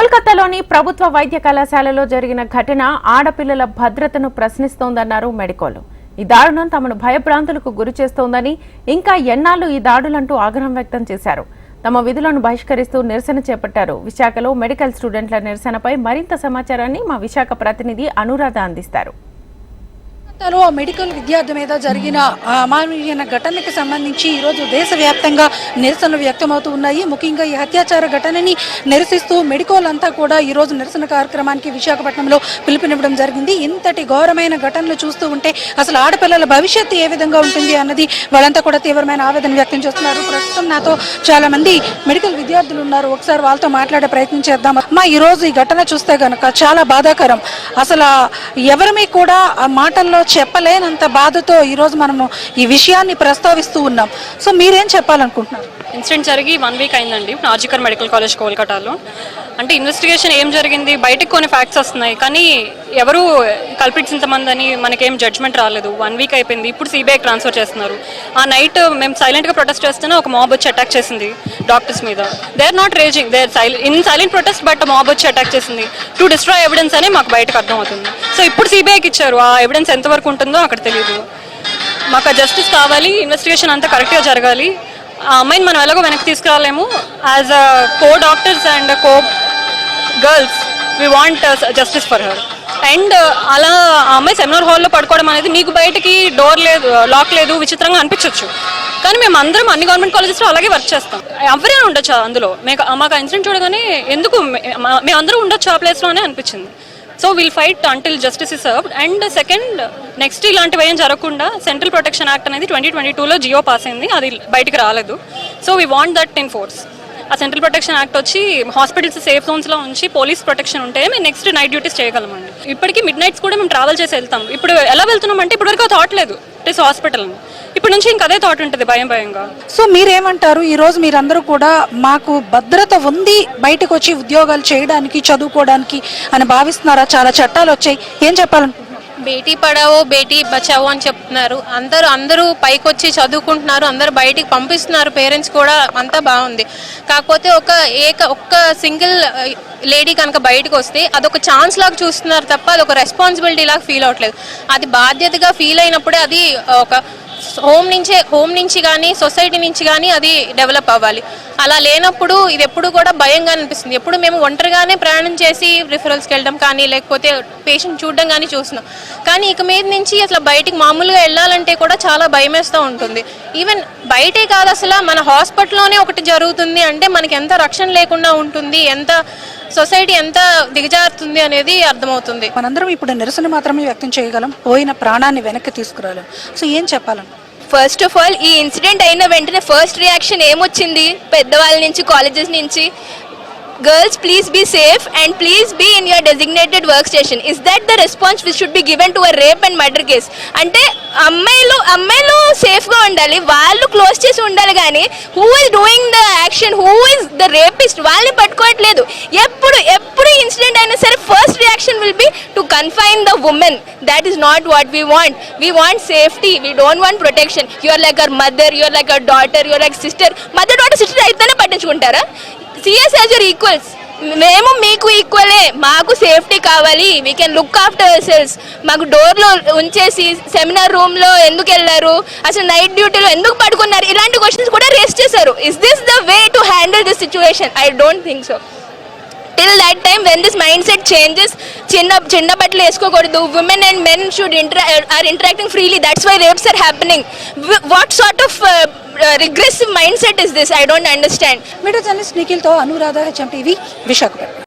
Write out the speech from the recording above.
కోల్కతాలోని ప్రభుత్వ వైద్య కళాశాలలో జరిగిన ఘటన ఆడపిల్లల భద్రతను ప్రశ్నిస్తోందన్నారు మెడికోలు. ఈ దారుణం తమను భయభ్రాంతులకు గురి చేస్తోందని ఇంకా ఎన్నాళ్ళు ఈ దాడులంటూ ఆగ్రహం వ్యక్తం చేశారు. తమ విధులను బహిష్కరిస్తూ నిరసన చేపట్టారు. విశాఖలో మెడికల్ స్టూడెంట్ల నిరసనపై మరింత సమాచారాన్ని మా విశాఖ ప్రతినిధి అనురాధ అందిస్తారు. కోల్కతాలో మెడికల్ విద్యార్థి మీద జరిగిన ఆ, అమానవీయమైన సంబంధించి ఈరోజు దేశవ్యాప్తంగా నిరసనలు వ్యక్తమవుతూ ఉన్నాయి. ముఖ్యంగా ఈ అత్యాచార ఘటనని నిరసిస్తూ మెడికోల్ అంతా కూడా ఈరోజు నిరసన కార్యక్రమానికి విశాఖపట్నంలో పిలుపునివ్వడం జరిగింది. ఇంతటి ఘోరమైన ఘటనలు చూస్తూ ఉంటే అసలు ఆడపిల్లల భవిష్యత్తు ఏ విధంగా ఉంటుంది అన్నది వాళ్ళంతా కూడా తీవ్రమైన ఆవేదన వ్యక్తం చేస్తున్నారు. ప్రస్తుతం నాతో చాలా మంది మెడికల్ విద్యార్థులు ఉన్నారు. ఒకసారి వాళ్ళతో మాట్లాడే ప్రయత్నం చేద్దాం. అమ్మా ఈరోజు ఈ ఘటన చూస్తే కనుక చాలా బాధాకరం. అసలు ఎవరి ఎవరిమీ కూడా ఆ మాటల్లో చెప్పలేనంత బాధతో ఈరోజు మనము ఈ విషయాన్ని ప్రస్తావిస్తూ ఉన్నాం. సో మీరేం చెప్పాలనుకుంటున్నారు? ఇన్సిడెంట్ జరిగి వన్ వీక్ అయిందండి. నాజికర్ మెడికల్ కాలేజ్ కోల్కతాలో. అంటే ఇన్వెస్టిగేషన్ ఏం జరిగింది? బయటకు కొన్ని ఫ్యాక్ట్స్ వస్తున్నాయి. కానీ ఎవరు కల్పిట్స్ ఇంతమంది అని మనకేం జడ్జ్మెంట్ రాలేదు. వన్ వీక్ అయిపోయింది. ఇప్పుడు సిబిఐకి ట్రాన్స్ఫర్ చేస్తున్నారు. ఆ నైట్ మేము సైలెంట్గా ప్రొటెస్ట్ చేస్తేనే ఒక మాబ్ వచ్చి అటాక్ చేసింది డాక్టర్స్ మీద. They are not raging they are in silent protest but mob వచ్చి అటాక్ చేసింది. టు డిస్ట్రాయ్ ఎవిడెన్స్ అని మాకు బయటకు అర్థమవుతుంది. సో ఇప్పుడు సిబిఐకి ఇచ్చారు. ఆ ఎవిడెన్స్ ఎంతవరకు ఉంటుందో అక్కడ తెలియదు మాకు జస్టిస్ కావాలి. ఇన్వెస్టిగేషన్ అంతా కరెక్ట్గా జరగాలి. ఆ అమ్మాయిని మనం ఎలాగో వెనక్కి తీసుకురాలేము. As a co doctors and co girls we want justice for her and అలా ఆమె అమ్మాయి సెమినార్ హాల్లో పడుకోవడం అనేది నీకు బయటకి డోర్ లేదు uh, లాక్ లేదు విచిత్రంగా అనిపించవచ్చు కానీ మేము అందరం అన్ని గవర్నమెంట్ కాలేజెస్లో అలాగే వర్క్ చేస్తాం. ఎవరైనా ఉండొచ్చు అందులో? మీకు మాకు ఇన్సిడెంట్ చూడగానే ఎందుకు మేము అందరూ ఉండొచ్చు ఆ ప్లేస్లోనే అనిపించింది. So will fight until justice is served and second next ఇలాంటివి ఏం జరగకుండా సెంట్రల్ ప్రొటెక్షన్ యాక్ట్ అనేది ట్వంటీ ట్వంటీ టూలో జియో పాస్ అయింది. అది బయటికి రాలేదు. So we want that in force ఆ సెంట్రల్ ప్రొటెక్షన్ యాక్ట్ వచ్చి హాస్పిటల్స్ సేఫ్ జోన్స్లో ఉంచి పోలీస్ ప్రొటెక్షన్ ఉంటే మేము నెక్స్ట్ నైట్ డ్యూటీస్ చేయగలమండి. ఇప్పటికీ మిడ్ నైట్స్ కూడా మేము ట్రావెల్ చేసి వెళ్తాం ఇప్పుడు ఎలా వెళ్తున్నాం అంటే ఇప్పటివరకు థాట్ లేదు ఇస్ హాస్పిటల్ ఇప్పటి నుంచి ఇంకా అదే థాట్ ఉంటుంది భయం భయంగా. సో మీరేమంటారు? ఈ రోజు మీరందరూ కూడా మాకు భద్రత ఉంది బయటకు వచ్చి ఉద్యోగాలు చేయడానికి చదువుకోవడానికి అని భావిస్తున్నారా? చాలా చట్టాలు వచ్చాయి. ఏం చెప్పాలనుకుంటున్నారు? బేటీ పడావో బేటీ బచావో అని చెప్తున్నారు. అందరూ అందరూ పైకి వచ్చి చదువుకుంటున్నారు అందరూ బయటికి పంపిస్తున్నారు పేరెంట్స్ కూడా అంతా బాగుంది. కాకపోతే ఒక ఏక ఒక్క సింగిల్ లేడీ కనుక బయటకు వస్తే అదొక ఛాన్స్ లాగా చూస్తున్నారు తప్ప అది ఒక రెస్పాన్సిబిలిటీ లాగా ఫీల్ అవ్వట్లేదు. అది బాధ్యతగా ఫీల్ అయినప్పుడే అది ఒక హోమ్ నుంచే హోమ్ నుంచి కానీ సొసైటీ నుంచి కానీ అది డెవలప్ అవ్వాలి. అలా లేనప్పుడు ఇది ఎప్పుడు కూడా భయంగా అనిపిస్తుంది. ఎప్పుడు మేము ఒంటరిగానే ప్రయాణం చేసి రిఫరల్స్కి వెళ్ళడం కానీ లేకపోతే పేషెంట్ చూడడం కానీ చూస్తున్నాం. కానీ ఇక మీద నుంచి అసలు బయటికి మామూలుగా వెళ్ళాలంటే కూడా చాలా భయం వేస్తూ ఉంటుంది. ఈవెన్ బయటే కాదు అసలు మన హాస్పిటల్లోనే ఒకటి జరుగుతుంది అంటే మనకి ఎంత రక్షణ లేకుండా ఉంటుంది ఎంత సొసైటీ ఎంత దిగజారుతుంది అనేది అర్థమవుతుంది. మనందరం ఇప్పుడు నిరసన మాత్రమే వ్యక్తం చేయగలం పోయిన ప్రాణాన్ని వెనక్కి తీసుకురాలేం. సో ఏం చెప్పాలను ఫస్ట్ ఆఫ్ ఆల్ ఈ ఇన్సిడెంట్ అయిన వెంటనే ఫస్ట్ రియాక్షన్ ఏమొచ్చింది? పెద్దవాళ్ళ నుంచి కాలేజెస్ నుంచి? Girls please be safe and please be in your designated work station is that the response which should be given to a rape and murder case అంటే అమ్మాయిలు అమ్మాయిలు సేఫ్గా ఉండాలి వాళ్ళు క్లోజ్ చేసి ఉండాలి కానీ who is doing the action who is the rapist వాళ్ళని పట్టుకోవట్లేదు. ఎప్పుడు ఎప్పుడు ఇన్సిడెంట్ అయినా సరే first to confine the women that is not what we want. We want safety. We don't want protection. You are like our mother. You are like our daughter. You are like sister. Mother daughter sister అయితేనే పట్టించుకుంటారా? See us as your equals మేము మీకు ఈక్వలే మాకు safety కావాలి. We can look after selves మాకు డోర్లో ఉంచేసి seminar రూమ్లో ఎందుకు వెళ్ళారు? అసలు నైట్ డ్యూటీలో ఎందుకు పడుకున్నారు? ఇలాంటి క్వశ్చన్స్ కూడా రేస్ చేశారు. Is this the way to handle this situation I don't think so till that time when this mind set changes చిన్న చిన్న బట్టలు వేసుకోకూడదు women and men should interact are interacting freely that's why rapes are happening what sort of regressive mind set is this I don't understand media journalist నిఖిల్తో Anuradha HM TV Visakhapatnam